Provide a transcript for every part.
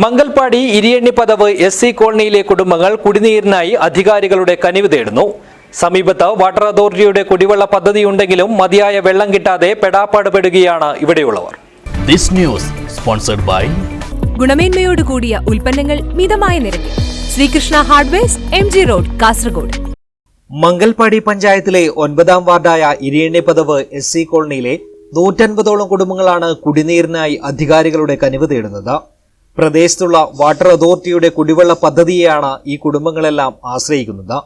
Mangalpady Iriyanni Padav S C കോളനിയിലെ കുടുംബങ്ങൾ കുടിനീരിനായി അധികാരികളുടെ കനിവ് തേടുന്നു. സമീപത്ത് വാട്ടർ അതോറിറ്റിയുടെ കുടിവെള്ള പദ്ധതിയുണ്ടെങ്കിലും മതിയായ വെള്ളം കിട്ടാതെ പെടാപ്പാട് പെടുകയാണ് ഇവിടെയുള്ളവർ. This news sponsored by ഗുണമേന്മയോട് കൂടിയ ഉൽപ്പന്നങ്ങൾ മിതമായ നിരക്കിൽ. Sreekrishna hardwares M G road Kasaragod. Mangalpady പഞ്ചായത്തിലെ ഒൻപതാം വാർഡായ ഇരിയണ്ണി പദവ് എസ് സി കോളനിയിലെ നൂറ്റൻപതോളം കുടുംബങ്ങളാണ് കുടിനീരിനായി അധികാരികളുടെ കനിവ് തേടുന്നത്. പ്രദേശത്തുള്ള വാട്ടർ അതോറിറ്റിയുടെ കുടിവെള്ള പദ്ധതിയെയാണ് ഈ കുടുംബങ്ങളെല്ലാം ആശ്രയിക്കുന്നത്.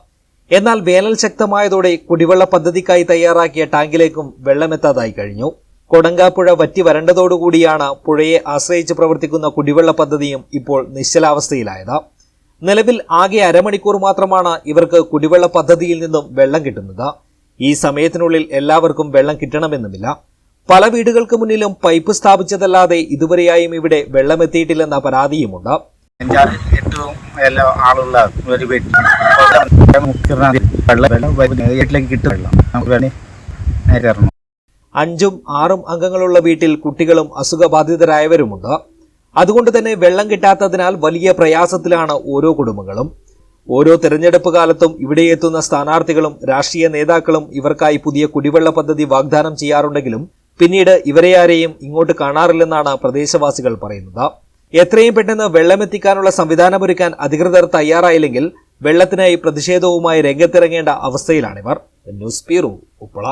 എന്നാൽ വേനൽ ശക്തമായതോടെ കുടിവെള്ള പദ്ധതിക്കായി തയ്യാറാക്കിയ ടാങ്കിലേക്കും വെള്ളമെത്താതായി കഴിഞ്ഞു. കൊടങ്കാപ്പുഴ വറ്റി വരണ്ടതോടുകൂടിയാണ് പുഴയെ ആശ്രയിച്ച് പ്രവർത്തിക്കുന്ന കുടിവെള്ള പദ്ധതിയും ഇപ്പോൾ നിശ്ചലാവസ്ഥയിലായത്. നിലവിൽ ആകെ അരമണിക്കൂർ മാത്രമാണ് ഇവർക്ക് കുടിവെള്ള പദ്ധതിയിൽ നിന്നും വെള്ളം കിട്ടുന്നത്. ഈ സമയത്തിനുള്ളിൽ എല്ലാവർക്കും വെള്ളം കിട്ടണമെന്നുമില്ല. പല വീടുകൾക്ക് മുന്നിലും പൈപ്പ് സ്ഥാപിച്ചതല്ലാതെ ഇതുവരെയായും ഇവിടെ വെള്ളമെത്തിയിട്ടില്ലെന്ന പരാതിയുമുണ്ട്. അഞ്ചാറ് എട്ടും എല്ലാം ആളുള്ള ഒരു വീട്ടിലേക്ക് കിട്ടും അഞ്ചും ആറും അംഗങ്ങളുള്ള വീട്ടിൽ കുട്ടികളും അസുഖബാധിതരായവരുമുണ്ട്. അതുകൊണ്ട് തന്നെ വെള്ളം കിട്ടാത്തതിനാൽ വലിയ പ്രയാസത്തിലാണ് ഓരോ കുടുംബങ്ങളും. ഓരോ തെരഞ്ഞെടുപ്പ് കാലത്തും ഇവിടെ എത്തുന്ന സ്ഥാനാർത്ഥികളും രാഷ്ട്രീയ നേതാക്കളും ഇവർക്കായി പുതിയ കുടിവെള്ള പദ്ധതി വാഗ്ദാനം ചെയ്യാറുണ്ടെങ്കിലും പിന്നീട് ഇവരെ ആരെയും ഇങ്ങോട്ട് കാണാറില്ലെന്നാണ് പ്രദേശവാസികൾ പറയുന്നത്. എത്രയും പെട്ടെന്ന് വെള്ളമെത്തിക്കാനുള്ള സംവിധാനമൊരുക്കാൻ അധികൃതർ തയ്യാറായില്ലെങ്കിൽ വെള്ളത്തിനായി പ്രതിഷേധവുമായി രംഗത്തിറങ്ങേണ്ട അവസ്ഥയിലാണിവർ. News bureau Uppala.